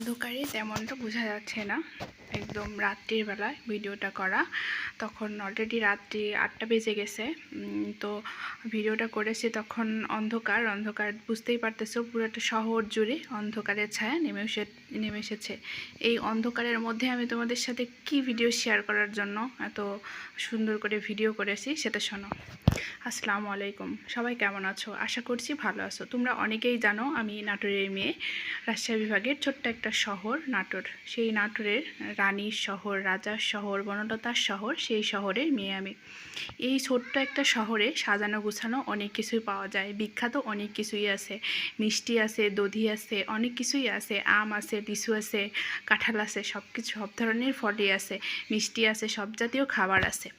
অন্ধকারে তেমনটা বোঝা যাচ্ছে না। একদম রাত্রির বেলায় ভিডিওটা করা। তখন অলরেডি রাত্রি আটটা বেজে গেছে। তো ভিডিওটা করেছি তখন অন্ধকার। অন্ধকার বুঝতেই পারতেছো পুরো একটা শহর জুড়ে অন্ধকারের ছায়া নেমে এসে, নেমে এসেছে। এই অন্ধকারের মধ্যে আমি তোমাদের সাথে কি ভিডিও শেয়ার করার জন্য এত সুন্দর করে ভিডিও করেছি সেটা শোনো। আসসালামু আলাইকুম। সবাই কেমন আছো? আশা করছি ভালো আছো। তোমরা অনেকেই জানো আমি নাটোরের মেয়ে, রাজশাহী বিভাগের ছোট্ট একটা শহর, নাটোর। সেই নাটোরের রানীর শহর, রাজার শহর, বনলতার শহর, সেই শহরের মেয়ে আমি এই ছোট্ট একটা শহরে সাজানো গুছানো অনেক কিছুই পাওয়া যায়। বিখ্যাত অনেক কিছুই আছে। মিষ্টি আছে, দধি আছে, অনেক কিছুই আছে। আম আছে লিচু আছে, কাঁঠাল আছে সব কিছু সব ধরনের ফলই আছে। মিষ্টি আছে, সব জাতীয় খাবার আছে।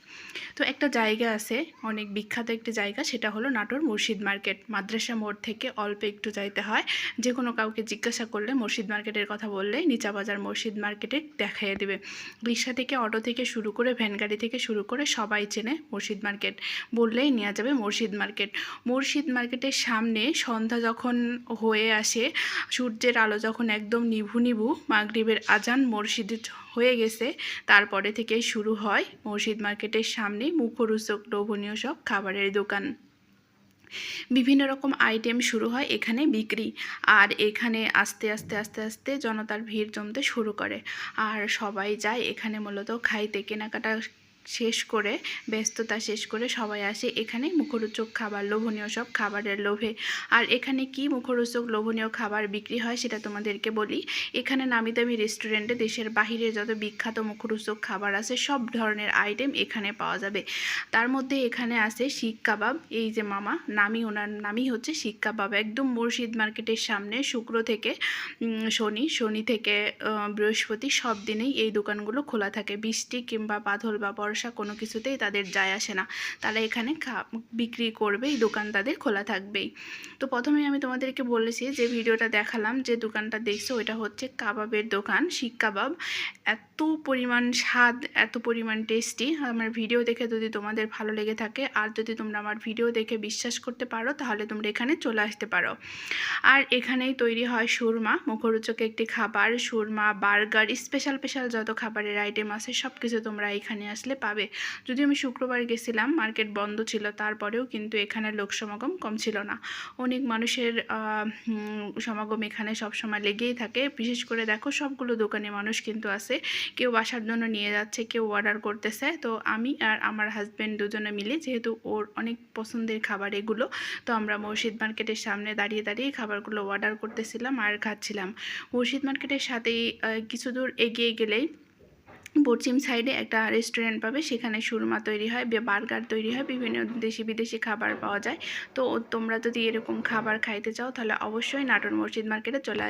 তো একটা জায়গা আছে, অনেক বিখ্যাত একটি জায়গা, সেটা হলো নাটোর মুর্শিদ মার্কেট। মাদ্রাসা মোড় থেকে অল্প একটু যাইতে হয়। যে কোনো কাউকে জিজ্ঞাসা করলে মুর্শিদ মার্কেটের কথা বললে নিচা বাজার মুর্শিদ মার্কেটে দেখাইয়ে দেবে। রিক্সা থেকে, অটো থেকে শুরু করে, ভ্যান গাড়ি থেকে শুরু করে সবাই চেনে মুর্শিদ মার্কেট। বললেই নেওয়া যাবে মুর্শিদ মার্কেট। মুর্শিদ মার্কেটের সামনে সন্ধ্যা যখন হয়ে আসে, সূর্যের আলো যখন একদম নিভু নিভু মাগরিবের আজান মসজিদে হয়ে গেছে, তারপরে থেকে শুরু হয় মসজিদ মার্কেটের সামনে মুখরোচক লোভনীয় সব খাবারের দোকান। বিভিন্ন রকম আইটেম শুরু হয় এখানে বিক্রি। আর এখানে আস্তে আস্তে আস্তে আস্তে জনতার ভিড় জমতে শুরু করে। আর সবাই যায় এখানে মূলত খাইতে, কেনাকাটা শেষ করে, ব্যস্ততা শেষ করে সবাই আসে। এখানে মুখরোচক খাবার, লোভনীয় সব খাবারের লোভে। আর এখানে কি মুখরোচক, লোভনীয় খাবার বিক্রি হয় সেটা তোমাদেরকে বলি। এখানে নামি দামি রেস্টুরেন্টে দেশের বাহিরে যত বিখ্যাত মুখরোচক খাবার আছে, সব ধরনের আইটেম এখানে পাওয়া যাবে। তার মধ্যে এখানে আছে শিক কাবাব। এই যে মামা, নামি ওনার নামই হচ্ছে শিক কাবাব। একদম মুর্শিদ মার্কেটের সামনে, শুক্র থেকে শনি শনি থেকে বৃহস্পতি সব দিনেই এই দোকানগুলো খোলা থাকে। বৃষ্টি কিংবা বাদল বা বর্ষা কোনো কিছুতেই তাদের যায় আসে না। তারা এখানে বিক্রি করবে, এই দোকান তাদের খোলা থাকবেই। তো প্রথমে আমি তোমাদেরকে বলেছি যে ভিডিওটা দেখালাম যে দোকানটা দেখছ ওটা হচ্ছে কাবাবের দোকান শিক কাবাব। এত পরিমাণ স্বাদ, এত পরিমাণ টেস্টি। আমার ভিডিও দেখে যদি তোমাদের ভালো লেগে থাকে, আর যদি তোমরা আমার ভিডিও দেখে বিশ্বাস করতে পারো, তাহলে তোমরা এখানে চলে আসতে পারো। আর এখানেই তৈরি হয় সুরমা, মুখরোচক একটি খাবার। সুরমা, বার্গার, স্পেশাল স্পেশাল যত খাবারের আইটেম আছে সব কিছু তোমরা এখানে আসলে পাবে। যদি আমি শুক্রবার গেছিলাম, মার্কেট বন্ধ ছিল, তারপরেও কিন্তু এখানে লোক সমাগম কম ছিল না। অনেক মানুষের সমাগম এখানে সবসময় লেগেই থাকে। বিশেষ করে দেখো, সবগুলো দোকানে মানুষ কিন্তু আছে। কেউ বাসার জন্য নিয়ে যাচ্ছে, কেউ অর্ডার করতেছে। তো আমি আর আমার হাজব্যান্ড দুজনে মিলে, যেহেতু ওর অনেক পছন্দের খাবার এগুলো, তো আমরা মসজিদ মার্কেটের সামনে দাঁড়িয়ে দাঁড়িয়ে খাবারগুলো অর্ডার করতেছিলাম আর খাচ্ছিলাম। মসজিদ মার্কেটের সাথেই কিছু দূর এগিয়ে গেলেই পশ্চিম সাইডে একটা রেস্টুরেন্ট পাবে, সেখানে সুরমা তৈরি হয় বার্গার তৈরি হয়, বিভিন্ন দেশি বিদেশি খাবার পাওয়া যায়। তো তোমরা যদি এরকম খাবার খাইতে চাও, তাহলে অবশ্যই নাটোর মসজিদ মার্কেটে চলে